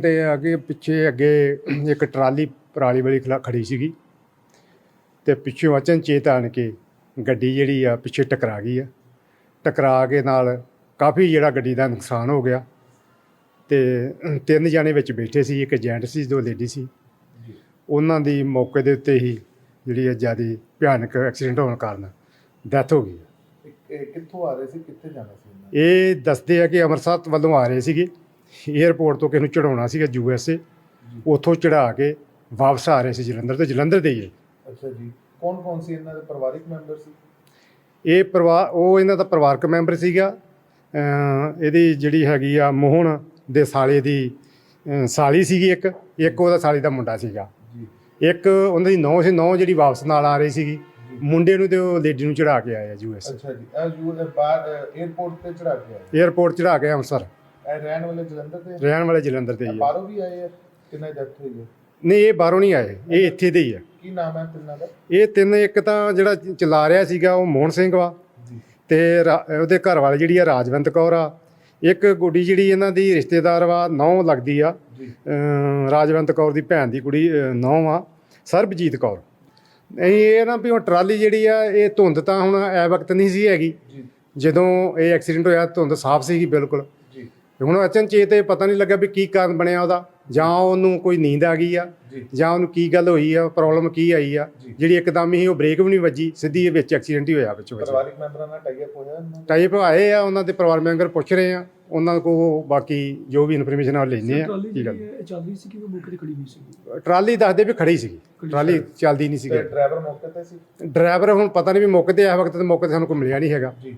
ਤੇ ਅੱਗੇ ਪਿੱਛੇ ਅੱਗੇ ਇੱਕ ਟਰਾਲੀ ਪਰਾਲੀ ਵਾਲੀ ਖਲਾ- ਖੜੀ ਸੀਗੀ। ਤੇ ਪਿੱਛੋਂ ਅਚਨਚੇਤ ਆਣ ਕੇ ਗੱਡੀ ਜਿਹੜੀ ਆ ਪਿੱਛੇ ਟਕਰਾ ਗਈ ਆ। ਟਕਰਾ ਕੇ ਨਾਲ ਕਾਫੀ ਜਿਹੜਾ ਗੱਡੀ ਦਾ ਨੁਕਸਾਨ ਹੋ ਗਿਆ। ਤੇ ਤਿੰਨ ਜਾਣੇ ਵਿੱਚ ਬੈਠੇ ਸੀ ਇੱਕ ਜੈਂਟ ਸੀ ਦੋ ਲੇਡੀ ਸੀ। ਉਹਨਾਂ ਦੀ ਮੌਕੇ ਦੇ ਉੱਤੇ ਹੀ ਜਿਹੜੀ ਆ ਜ਼ਿਆਦਾ ਭਿਆਨਕ ਐਕਸੀਡੈਂਟ ਹੋਣ ਕਾਰਨ ਡੈਥ ਹੋ ਗਈ ਕਿੱਥੋਂ ਆ ਰਹੇ ਸੀ ਕਿੱਥੇ ਜਾਣਾ ਸੀ ਇਹ ਦੱਸਦੇ ਆ ਕਿ ਅੰਮ੍ਰਿਤਸਰ ਵੱਲੋਂ ਆ ਰਹੇ ਸੀਗੇ। ਏਅਰਪੋਰਟ ਤੋਂ ਕਿਸੇ ਨੂੰ ਚੜਾਉਣਾ ਸੀਗਾ ਯੂ ਐਸ ਏ ਉੱਥੋਂ ਚੜਾ ਕੇ ਵਾਪਸ ਆ ਰਹੇ ਸੀ ਜਲੰਧਰ ਤੇ ਜਲੰਧਰ ਦੇ ਹੀ ਅੱਛਾ ਜੀ। ਕੌਣ ਕੌਣ ਸੀ ਇਹਨਾਂ ਦੇ ਪਰਿਵਾਰਿਕ ਮੈਂਬਰ ਸੀ? ਇਹ ਪਰਿਵਾਰ ਉਹ ਇਹਨਾਂ ਦਾ ਪਰਿਵਾਰਕ ਮੈਂਬਰ ਸੀਗਾ। ਇਹਦੀ ਜਿਹੜੀ ਹੈਗੀ ਆ ਮੋਹਨ ਦੇ ਸਾਲੇ ਦੀ ਸਾਲੀ ਸੀਗੀ ਇੱਕ ਇੱਕ ਉਹਦਾ ਸਾਲੀ ਦਾ ਮੁੰਡਾ ਸੀਗਾ। ਇੱਕ ਉਹਨਾਂ ਦੀ ਨੌ ਸੀ ਨੌ ਜਿਹੜੀ ਵਾਪਸ ਨਾਲ ਆ ਰਹੀ ਸੀਗੀ। ਮੁੰਡੇ ਨੂੰ ਤੇ ਉਹ ਲੇਡੀ ਨੂੰ ਚੜਾ ਕੇ ਆਇਆ ਯੂ ਐਸ ਅੱਛਾ ਜੀ। ਇਹ ਯੂ ਬਾਹਰ 에ਅਰਪੋਰਟ ਤੇ ਚੜਾ ਕੇ ਆਏ ਏਅਰਪੋਰਟ ਚੜਾ ਕੇ ਅੰਮ੍ਰਿਤਸਰ। ਇਹ ਰਹਿਣ ਵਾਲੇ ਜਲੰਧਰ ਦੇ ਰਹਿਣ ਵਾਲੇ ਜਲੰਧਰ ਦੇ ਹੀ ਆ। ਬਾਹਰੋਂ ਵੀ ਆਏ ਆ? ਕਿੰਨਾ ਡੈਥ ਹੋਈ ਹੈ ਨਹੀਂ ਇਹ ਬਾਹਰੋਂ ਨਹੀਂ ਆਏ। ਇਹ ਇੱਥੇ ਦੇ ਹੀ ਆ। ਕੀ ਨਾਮ ਹੈ ਤਿੰਨਾਂ ਦਾ? ਇਹ ਤਿੰਨ ਇੱਕ ਤਾਂ ਜਿਹੜਾ ਚਲਾ ਰਿਹਾ ਸੀਗਾ ਉਹ ਮੋਹਨ ਸਿੰਘ ਵਾ। ਜੀ। ਤੇ ਰਾ- ਉਹਦੇ ਘਰ ਵਾਲੀ ਜਿਹੜੀ ਆ ਰਾਜਵੰਤ ਕੌਰ ਆ। ਇੱਕ ਗੁੱਡੀ ਜਿਹੜੀ ਇਹਨਾਂ ਦੀ ਰਿਸ਼ਤੇਦਾਰ ਵਾ ਨੌ ਲੱਗਦੀ ਆ। ਜੀ। ਅਮ ਰਾਜਵੰਤ ਕੌਰ ਦੀ ਭੈਣ ਦੀ ਕੁੜੀ ਨੌ ਆ ਸਰਬਜੀਤ ਕੌਰ। ਨਹੀਂ ਇਹ ਨਾ ਵੀ ਹੁਣ ਟਰਾਲੀ ਜਿਹੜੀ ਆ ਇਹ ਧੁੰਦ ਤਾਂ ਹੁਣ ਐ ਵਕਤ ਨਹੀਂ ਸੀ ਹੈਗੀ। ਜੀ। ਜਦੋਂ ਇਹ ਐਕਸੀਡੈਂਟ ਹੋਇਆ ਧੁੰਦ ਸਾਫ਼ ਸੀਗੀ ਬਿਲਕੁਲ। ਹੁਣ ਅਚਨਚੇਤ ਇਹ ਪਤਾ ਨਹੀਂ ਲੱਗਾ ਵੀ ਕੀ ਕਾਰਨ ਬਣਿਆ ਉਹਦਾ। ਜਾਂ ਉਹਨੂੰ ਕੋਈ ਨੀਂਦ ਆ ਗਈ ਆ ਜੀ। ਉਹਨੂੰ ਕੀ ਗੱਲ ਹੋਈ ਆ ਪ੍ਰੋਬਲਮ ਕੀ ਆਈ ਆ। ਜਿਹੜੀ ਇੱਕਦਮ ਹੀ ਉਹ ਬ੍ਰੇਕ ਵੀ ਨਹੀਂ ਵੱਜੀ ਸਿੱਧੀ ਇਹ ਵਿੱਚ ਐਕਸੀਡੈਂਟ ਹੀ ਹੋਇਆ ਵਿੱਚ ਵਿੱਚ। ਪਰਿਵਾਰਿਕ ਮੈਂਬਰਾਂ ਨਾਲ ਟਾਈ ਅਪ ਹੋਇਆ? ਟਾਈਪ ਆਏ ਆ ਉਹਨਾਂ ਦੇ ਪਰਿਵਾਰ ਮੈਂਬਰ ਪੁੱਛ ਰਹੇ ਆ ਉਹਨਾਂ ਕੋਲ ਬਾਕੀ ਜੋ ਵੀ ਇਨਫੋਰਮੇਸ਼ਨ ਆ ਲੈਣੇ ਆ। ਟਰਾਲੀ ਕੀ ਗੱਲ ਜਿਹੜੀ ਹੈ, ਚੱਲਦੀ ਸੀ ਕਿ ਉਹ ਮੌਕੇ ਤੇ ਖੜੀ ਨਹੀਂ ਸੀ ਟਰਾਲੀ ਦੱਸਦੇ ਵੀ ਖੜੀ ਸੀਗੀ। ਟਰਾਲੀ ਚੱਲਦੀ ਨਹੀਂ ਸੀਗੀ। ਡਰਾਈਵਰ ਮੌਕੇ ਤੇ ਸੀ? ਡਰਾਈਵਰ ਹੁਣ ਪਤਾ ਨਹੀਂ ਵੀ ਮੌਕੇ ਤੇ ਇਸ ਵਕਤ ਤੇ ਮੌਕੇ ਤੇ ਸਾਨੂੰ ਕੋਈ ਮਿਲਿਆ ਨਹੀਂ ਹੈਗਾ। ਜੀ।